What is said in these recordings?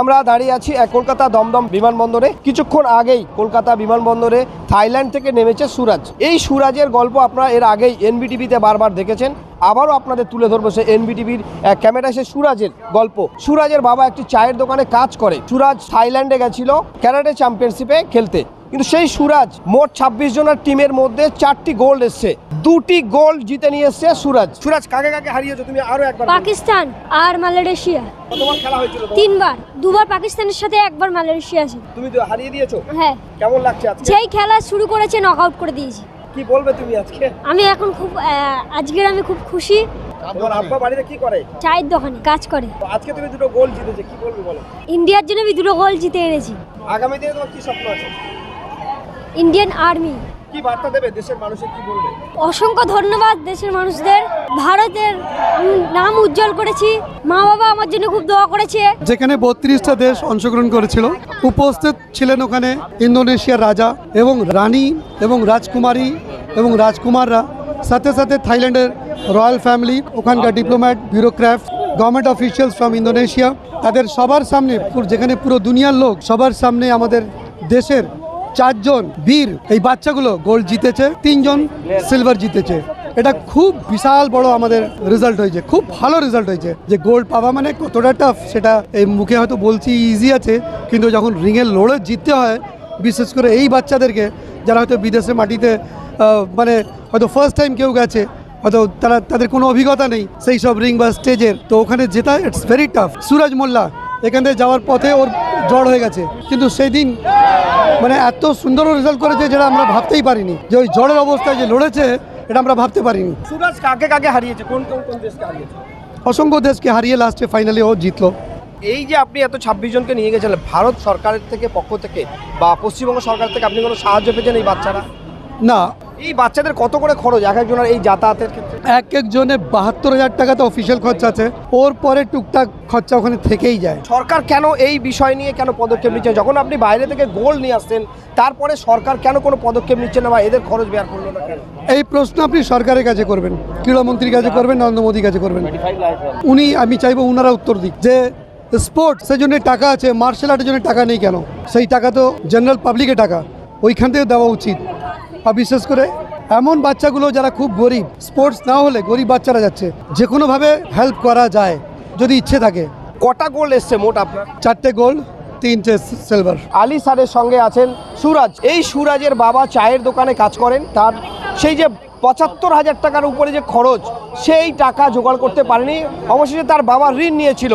আমরা দাঁড়িয়ে আছি কলকাতা দমদম বিমানবন্দরে। কিছুক্ষণ আগেই কলকাতা বিমানবন্দরে থাইল্যান্ড থেকে নেমেছে সুরাজ। এই সুরাজের গল্প আপনারা এর আগেই এনবিটিভিতে বারবার দেখেছেন। আবারও আপনাদের তুলে ধরবো সে এনবিটিভির ক্যামেরা সে সুরাজের গল্প। সুরাজের বাবা একটি চায়ের দোকানে কাজ করে। সুরাজ থাইল্যান্ডে গেছিল ক্যারাটে চ্যাম্পিয়নশিপে খেলতে। কিন্তু সেই সুরাজ মোট ছাব্বিশ জনের টিমের মধ্যে চারটি গোল্ড এসছে। দুটি গোল্ড জিতে নিয়ে এসছে সুরাজ। সুরাজ কাকে কাকে হারিয়েছো? তুমি আরও একবার পাকিস্তান আর মালয়েশিয়া। কতবার খেলা হয়েছিল তিনবার। দুবার পাকিস্তানের সাথে একবার মালয়েশিয়া আছে। তুমি তো হারিয়ে দিয়েছ? হ্যাঁ। কেমন লাগছে আজকে? যেই খেলা শুরু করেছে নক আউট করে দিয়েছি। কি বলবে তুমি আজকে? আমি এখন খুব আজকের আমি খুব খুশি। তোমার আব্বা বাড়িতে কি করে? চায়ের দোকানে কাজ করে। আজকে তুমি দুটো গোল জিতেছে কি বলবে বলো? ইন্ডিয়ার জন্য আমি দুটো গোল জিতে এনেছি। আগামী দিনে তোমার কি স্বপ্ন আছে? ইন্ডিয়ান আর্মি কি বার্তা দেবে দেশের মানুষের কি বলবে? অসংখ্য ধন্যবাদ দেশের মানুষদের। ভারতের নাম উজ্জ্বল করেছি। মা বাবা আমার জন্য খুব দোয়া করেছে। যেখানে বত্রিশটা দেশ অংশগ্রহণ করেছিল উপস্থিত ছিলেন ওখানে ইন্দোনেশিয়ার রাজা এবং রানী এবং রাজকুমারী এবং রাজকুমাররা সাথে সাথে থাইল্যান্ডের রয়্যাল ফ্যামিলি ওখানকার diplomat bureaucrat government officials from Indonesia তাদের সবার সামনে যেখানে পুরো দুনিয়ার লোক সবার সামনে আমাদের দেশের চারজন বীর এই বাচ্চাগুলো গোল্ড জিতেছে, তিনজন সিলভার জিতেছে। এটা খুব বিশাল বড় আমাদের রেজাল্ট হয়েছে, খুব ভালো রেজাল্ট হয়েছে। যে গোল্ড পাওয়া মানে কতটা টাফ সেটা এই মুখে হয়তো বলছি ইজি আছে, কিন্তু যখন রিঙে লড়ে জিততে হয়, বিশেষ করে এই বাচ্চাদেরকে, যারা হয়তো বিদেশে মাটিতে মানে হয়তো ফার্স্ট টাইম কেউ গেছে, হয়তো তারা, তাদের কোনো অভিজ্ঞতা নেই, সেই সব রিং বা স্টেজের তো ওখানে জেতা it's very tough Suraj Molla এখান থেকে যাওয়ার পথে ওর জ্বর হয়ে গেছে। কিন্তু সেই দিন মানে এত সুন্দর রেজাল্ট করেছে যেটা আমরা ভাবতেই পারিনি। যে ওই জ্বরের অবস্থায় যে লড়েছে এটা আমরা ভাবতে পারিনি। সুরাজ কাকে কাকে হারিয়েছে? কোন কোন কোন দেশকে হারিয়েছে? অসংখ্য দেশকে হারিয়ে লাস্টে ফাইনালি ও জিতলো। এই যে আপনি এত ছাব্বিশ জনকে নিয়ে গেছিলেন ভারত সরকারের থেকে পক্ষ থেকে বা পশ্চিমবঙ্গ সরকার থেকে আপনি কোনো সাহায্য পেয়েছেন এই বাচ্চারা? না এই বাচ্চাদের কত করে খরচ? এক একজনের এই যাতায়াতের ক্ষেত্রে? এক একজনে বাহাত্তর হাজার টাকা তো অফিসিয়াল খরচা আছে। ওর পরে টুকটাক খরচা ওখানে থেকেই যায়। সরকার কেন এই বিষয় নিয়ে কেন পদক্ষেপ নিচ্ছে? যখন আপনি বাইরে থেকে গোল নিয়ে আসছেন তারপরে সরকার কেন কোনো পদক্ষেপ নিচ্ছে না বা এদের খরচ বের করল না কেন? এই প্রশ্ন আপনি সরকারের কাছে করবেন ক্রীড়ামন্ত্রীর কাছে করবেন নরেন্দ্র মোদীর কাছে করবেন। উনি আমি চাইব উনারা উত্তর দিক যে স্পোর্টস সেই জন্য টাকা আছে মার্শাল আর্টের জন্য টাকা নেই কেন? সেই টাকা তো জেনারেল পাবলিকের টাকা। ওইখান থেকে দেওয়া উচিত। আর বিশেষ করে এমন বাচ্চাগুলো যারা খুব গরিব স্পোর্টস না হলে গরিব বাচ্চারা যাচ্ছে যে কোনোভাবে হেল্প করা যায় যদি ইচ্ছে থাকে। কটা গোল্ড এসছে মোট আপনার? চারটে গোল্ড তিনটে সিলভার আলী স্যারের সঙ্গে আছেন সুরাজ। এই সুরাজের বাবা চায়ের দোকানে কাজ করেন তার সেই যে পঁচাত্তর হাজার টাকার উপরে যে খরচ সেই টাকা জোগাড় করতে পারেনি অবশেষে তার বাবা ঋণ নিয়েছিল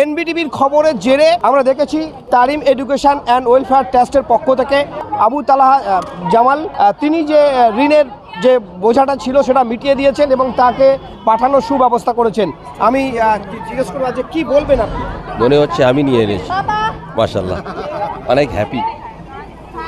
এনবিটিভির খবরের জেরে আমরা দেখেছি তারিম এডুকেশন অ্যান্ড ওয়েলফেয়ার ট্রাস্টের পক্ষ থেকে আবু তালাহা আহ, জামাল আহ, তিনি যে আহ, ঋণের যে বোঝাটা ছিল সেটা মিটিয়ে দিয়েছেন এবং তাকে পাঠানোর সুব্যবস্থা করেছেন আমি আহ, জিজ্ঞেস করবো যে কি বলবেন আপনি মনে হচ্ছে আমি নিয়ে এনেছি माशाल्लाह अनेक हैप्पी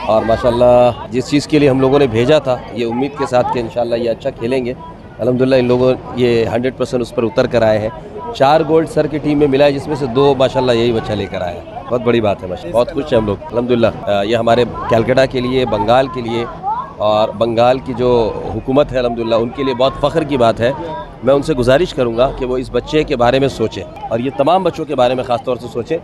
और माशाल्लाह जिस चीज़ के लिए हम लोगों ने भेजा था ये उम्मीद के साथ कि इंशाल्लाह ये अच्छा खेलेंगे अल्हम्दुलिल्लाह, इन लोगों ये 100 परसेंट उस पर उतर कर आए हैं। चार गोल्ड सर की टीम में मिला है, जिसमें से दो माशाल्लाह यही बच्चा लेकर आया है। बहुत बड़ी बात है माशा बहुत खुश हैं हम लोग अलहमदिल्ला ये हमारे कैलकटा के लिए, बंगाल के लिए और बंगाल की जो हुकूमत है, अल्हम्दुलिल्लाह, उनके लिए बहुत फ़ख्र की बात है। मैं उनसे गुजारिश करूँगा कि वो इस बच्चे के बारे में सोचें और ये तमाम बच्चों के बारे में ख़ास तौर से सोचें।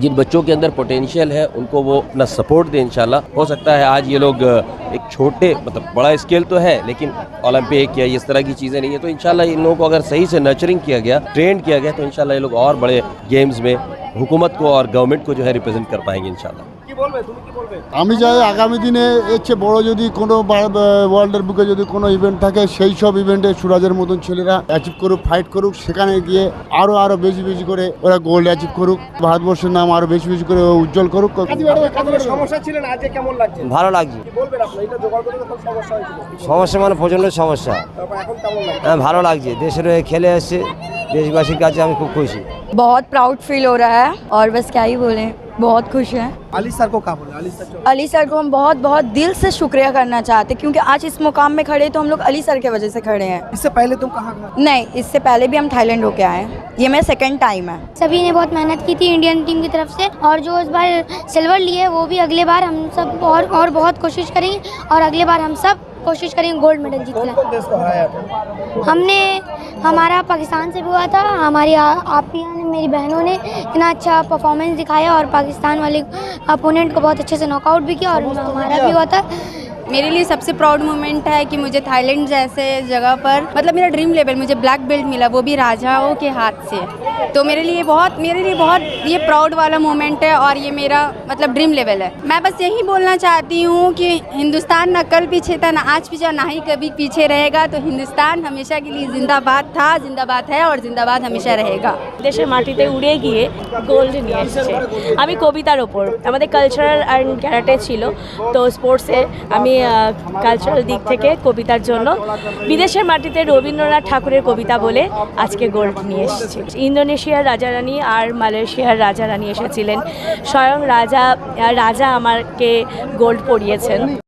जिन बच्चों के अंदर पोटेंशियल है, उनको वो अपना सपोर्ट दें, इंशाल्लाह। हो सकता है आज ये लोग एक छोटे मतलब बड़ा स्केल तो है, लेकिन ओलंपिक या इस तरह की चीज़ें नहीं है तो इंशाल्लाह इन लोगों को अगर सही से नर्चरिंग किया गया ट्रेंड किया गया तो इंशाल्लाह ये लोग और बड़े गेम्स में हुकूमत को और गवर्नमेंट को जो है रिप्रेजेंट कर पाएंगे इंशाल्लाह কি বলবে তুমি কি বলবে আমি চাই আগামী দিনে এর চেয়ে বড় যদি কোনো ওয়ার্ল্ডের বুকে যদি কোনো ইভেন্ট থাকে সেই সব ইভেন্টে সুরাজের মতন ছেলেরা অ্যাচিভ করুক ফাইট করুক সেখানে গিয়ে আরও আরও বেশি বেশি করে ওরা গোল্ড অ্যাচিভ করুক ভারতবর্ষের নাম আরও বেশি বেশি করে উজ্জ্বল করুক আপনার সমস্যা ছিলেন আজকে কেমন লাগছে ভালো লাগছে কি বলবেন আপনি এটা জোগাড় করতে তো খুব সমস্যা হয়েছিল সমস্যা মানে প্রচণ্ড সমস্যা তারপর এখন কেমন লাগছে হ্যাঁ ভালো লাগছে দেশের হয়ে খেলে এসছে দেশবাসীর কাছে আমি খুব খুশি बहुत प्राउड फील हो रहा है और बस क्या ही बोले बहुत खुश हैं। अली सर को बोले? अली सर अली सर को हम बहुत बहुत दिल से शुक्रिया करना चाहते हैं क्योंकि आज इस मुकाम में खड़े तो हम लोग अली सर की वजह से खड़े हैं। इससे पहले तुम कहाँ गए? नहीं इससे पहले भी हम थाईलैंड होके आए हैं। ये मेरा सेकंड टाइम है। सभी ने बहुत मेहनत की थी इंडियन टीम की तरफ़ से और जो इस बार सिल्वर लिए वो भी अगले बार हम सब और और बहुत कोशिश करेंगे और अगले बार हम सब कोशिश करेंगे गोल्ड मेडल जीतने। हमने हमारा पाकिस्तान से भी हुआ था हमारी आ- आपिया ने मेरी बहनों ने इतना अच्छा परफॉर्मेंस दिखाया और पाकिस्तान वाले अपोनेंट को बहुत अच्छे से नॉकआउट भी किया और हमारा भी हुआ था। मेरे लिए सबसे प्राउड मोमेंट है कि मुझे थाईलैंड जैसे जगह पर मतलब मेरा ड्रीम लेवल मुझे ब्लैक बेल्ट मिला वो भी राजाओं के हाथ से तो मेरे लिए बहुत मेरे लिए बहुत ये प्राउड वाला मोमेंट है और ये मेरा मतलब ड्रीम लेवल है मैं बस यही बोलना चाहती हूँ कि हिंदुस्तान ना कल पीछे था ना आज पीछे और ना ही कभी पीछे रहेगा तो हिंदुस्तान हमेशा के लिए जिंदाबाद था जिंदाबाद है और जिंदाबाद हमेशा रहेगा দেশের মাটিতে উড়ে গিয়ে গোল্ড নিয়ে এসেছে আমি কবিতার ওপর আমাদের কালচারাল অ্যান্ড ক্যারাটে ছিল তো স্পোর্টসে আমি কালচারাল দিক থেকে কবিতার জন্য। বিদেশের মাটিতে রবীন্দ্রনাথ ঠাকুরের কবিতা বলে আজকে গোল্ড নিয়ে এসেছে। ইন্দোনেশিয়ার রাজা রানী আর মালয়েশিয়ার রাজা রানী এসেছিলেন। স্বয়ং রাজা রাজা আমাকে গোল্ড পরিয়েছেন।